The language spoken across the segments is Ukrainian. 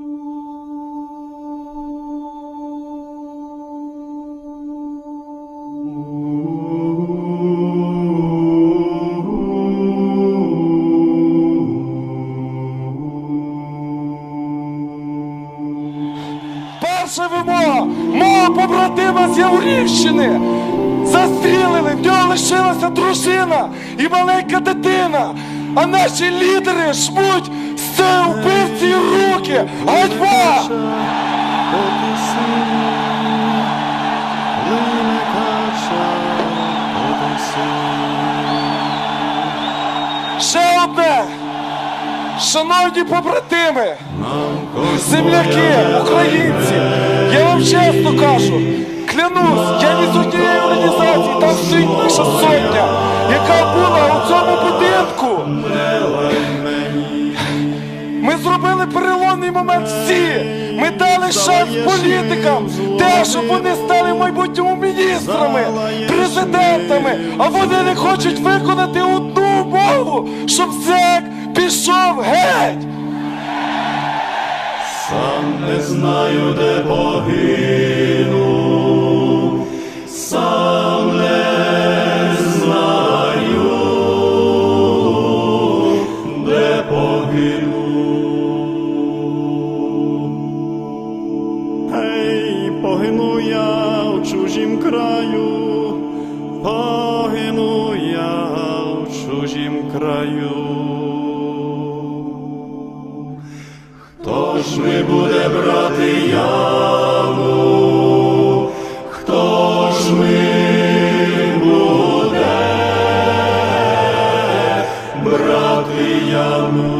Перша вимога! Мого побратима з Яворівщини! Застрілили, в нього лишилася дружина і маленька дитина. А наші лідери жмуть цієї вбивці руки! Ганьба! Ще одне! Шановні побратими! Земляки, українці, я вам чесно кажу, клянусь, я ні з однієї організації, там стоїть наша сотня, яка була у цьому будинку. Ми зробили переломний момент всі. Ми дали шанс політикам, те, щоб вони стали майбутньому міністрами, президентами, а вони не хочуть виконати одну умову, щоб ЗЕК пішов геть. Сам не знаю, де погину, сам краю, погину я в чужім краю. Хто ж ми буде брати яву? Хто ж ми буде брати яву?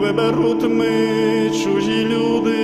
Виберуть ми чужі люди,